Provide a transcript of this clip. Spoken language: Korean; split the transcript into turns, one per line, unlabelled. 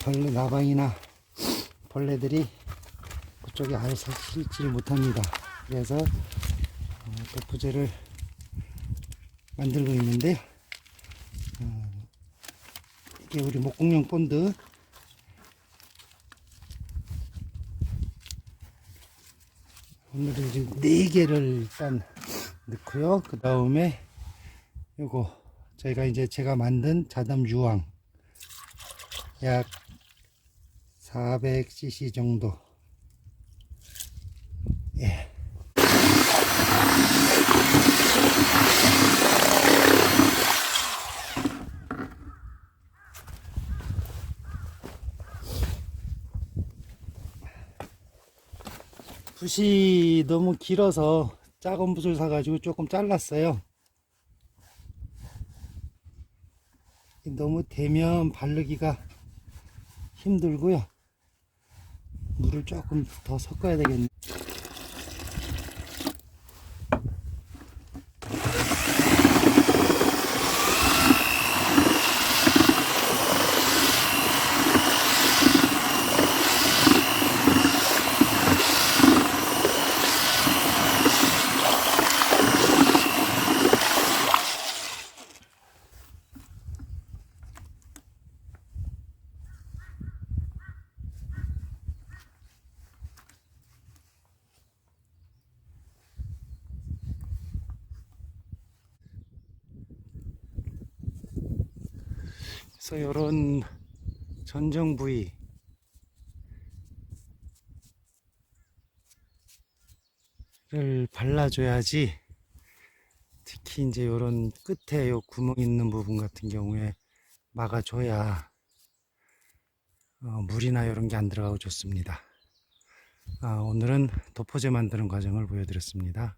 벌레 나방이나 벌레들이 그쪽에 아예 살지를 못합니다. 그래서 어, 도포제를 만들고 있는데 어, 이게 우리 목공용 본드 오늘은 지금 네 개를 일단 넣고요. 그 다음에 요거 저희가 이제 제가 만든 자담 유황 약 400cc 정도 예. 붓이 너무 길어서 작은 붓을 사가지고 조금 잘랐어요. 너무 대면 바르기가 힘들고요. 물을 조금 더 섞어야 되겠네. 그래서 이런 전정 부위 를 발라줘야지 특히 이제 이런 끝에 요 구멍 있는 부분 같은 경우에 막아줘야 어, 물이나 이런 게 안 들어가고 좋습니다. 아, 오늘은 도포제 만드는 과정을 보여드렸습니다.